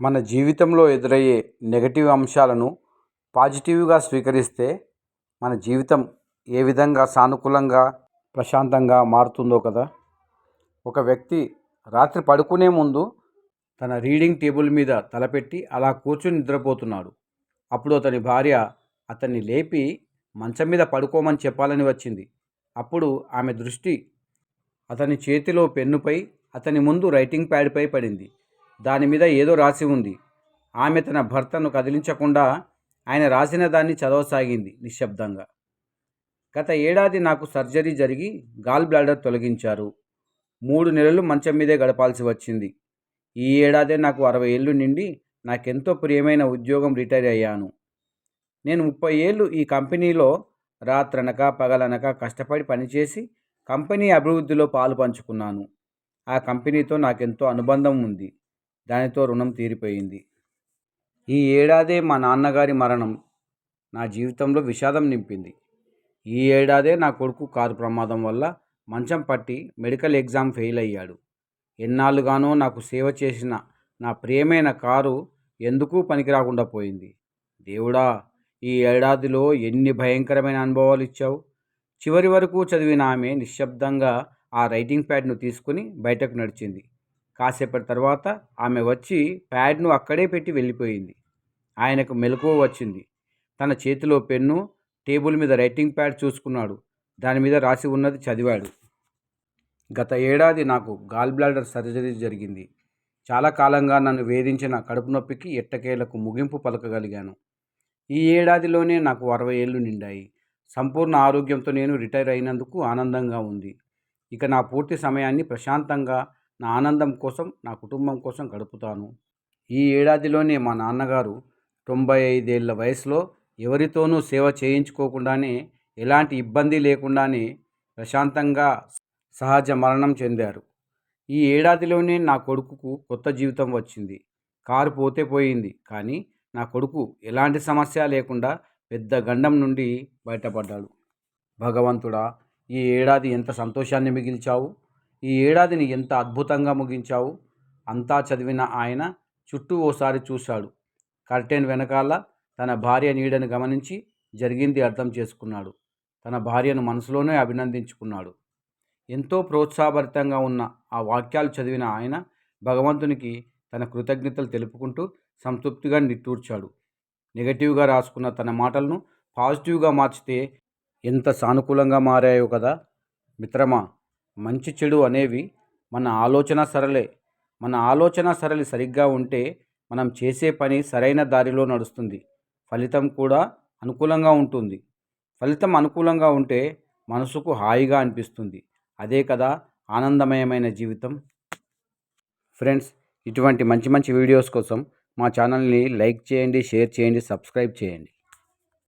మన జీవితంలో ఎదురయ్యే నెగటివ్ అంశాలను పాజిటివ్గా స్వీకరిస్తే మన జీవితం ఏ విధంగా సానుకూలంగా ప్రశాంతంగా మారుతుందో కదా? ఒక వ్యక్తి రాత్రి పడుకునే ముందు తన రీడింగ్ టేబుల్ మీద తలపెట్టి అలా కూర్చుని నిద్రపోతున్నాడు. అప్పుడు అతని భార్య అతన్ని లేపి మంచం మీద పడుకోమని చెప్పాలని వచ్చింది. అప్పుడు ఆమె దృష్టి అతని చేతిలో పెన్నుపై అతని ముందు రైటింగ్ ప్యాడ్పై పడింది. దాని మీద ఏదో రాసి ఉంది. ఆమె తన భర్తను కదిలించకుండా ఆయన రాసిన దాన్ని చదవసాగింది నిశ్శబ్దంగా. గత ఏడాది నాకు సర్జరీ జరిగి గాల్ బ్లాడర్ తొలగించారు. మూడు నెలలు మంచం మీదే గడపాల్సి వచ్చింది. ఈ ఏడాదే నాకు అరవై ఏళ్ళు నిండి నాకెంతో ప్రియమైన ఉద్యోగం రిటైర్ అయ్యాను. నేను ముప్పై ఏళ్ళు ఈ కంపెనీలో రాత్రనక పగలనక కష్టపడి పనిచేసి కంపెనీ అభివృద్ధిలో పాలు పంచుకున్నాను. ఆ కంపెనీతో నాకెంతో అనుబంధం ఉంది. దానితో రుణం తీరిపోయింది. ఈ ఏడాదే మా నాన్నగారి మరణం నా జీవితంలో విషాదం నింపింది. ఈ ఏడాదే నా కొడుకు కారు ప్రమాదం వల్ల మంచం పట్టి మెడికల్ ఎగ్జామ్ ఫెయిల్ అయ్యాడు. ఎన్నాళ్ళుగానో నాకు సేవ చేసిన నా ప్రియమైన కారు ఎందుకు పనికిరాకుండా పోయింది. దేవుడా ఈ ఏడాదిలో ఎన్ని భయంకరమైన అనుభవాలు ఇచ్చావు? చివరి వరకు చదివిన ఆమె నిశ్శబ్దంగా ఆ రైటింగ్ ప్యాడ్ను తీసుకుని బయటకు నడిచింది. కాసేపటి తర్వాత ఆమె వచ్చి ప్యాడ్ను అక్కడే పెట్టి వెళ్ళిపోయింది. ఆయనకు మెలకువ వచ్చింది. తన చేతిలో పెన్ను టేబుల్ మీద రైటింగ్ ప్యాడ్ చూసుకున్నాడు. దాని మీద రాసి ఉన్నది చదివాడు. గత ఏడాది నాకు గాల్ బ్లాడర్ సర్జరీ జరిగింది. చాలా కాలంగా నన్ను వేధించిన కడుపు నొప్పికి ఎట్టకేలకు ముగింపు పలకగలిగాను. ఈ ఏడాదిలోనే నాకు అరవై ఏళ్ళు నిండాయి. సంపూర్ణ ఆరోగ్యంతో నేను రిటైర్ అయినందుకు ఆనందంగా ఉంది. ఇక నా పూర్తి సమయాన్ని ప్రశాంతంగా నా ఆనందం కోసం నా కుటుంబం కోసం గడుపుతాను. ఈ ఏడాదిలోనే మా నాన్నగారు తొంభై ఐదేళ్ళ వయసులో ఎవరితోనూ సేవ చేయించుకోకుండానే ఎలాంటి ఇబ్బంది లేకుండానే ప్రశాంతంగా సహజ మరణం చెందారు. ఈ ఏడాదిలోనే నా కొడుకుకు కొత్త జీవితం వచ్చింది. కారు పోతే పోయింది కానీ నా కొడుకు ఎలాంటి సమస్య లేకుండా పెద్ద గండం నుండి బయటపడ్డాడు. భగవంతుడా ఈ ఏడాది ఎంత సంతోషాన్ని మిగిల్చావు? ఈ ఏడాదిని ఎంత అద్భుతంగా ముగించావు? అంతా చదివిన ఆయన చుట్టూ ఓసారి చూశాడు. కర్టెన్ వెనకాల తన భార్య నీడని గమనించి జరిగింది అర్థం చేసుకున్నాడు. తన భార్యను మనసులోనే అభినందించుకున్నాడు. ఎంతో ప్రోత్సాహభరితంగా ఉన్న ఆ వాక్యాలు చదివిన ఆయన భగవంతునికి తన కృతజ్ఞతలు తెలుపుకుంటూ సంతృప్తిగా నిట్టూర్చాడు. నెగటివ్గా రాసుకున్న తన మాటలను పాజిటివ్గా మార్చితే ఎంత సానుకూలంగా మారాయో కదా! మిత్రమా మంచి చెడు అనేవి మన ఆలోచన సరళే. మన ఆలోచన సరళి సరిగ్గా ఉంటే మనం చేసే పని సరైన దారిలో నడుస్తుంది. ఫలితం కూడా అనుకూలంగా ఉంటుంది. ఫలితం అనుకూలంగా ఉంటే మనసుకు హాయిగా అనిపిస్తుంది. అదే కదా ఆనందమయమైన జీవితం. ఫ్రెండ్స్ ఇటువంటి మంచి మంచి వీడియోస్ కోసం మా ఛానల్ని లైక్ చేయండి షేర్ చేయండి సబ్స్క్రైబ్ చేయండి.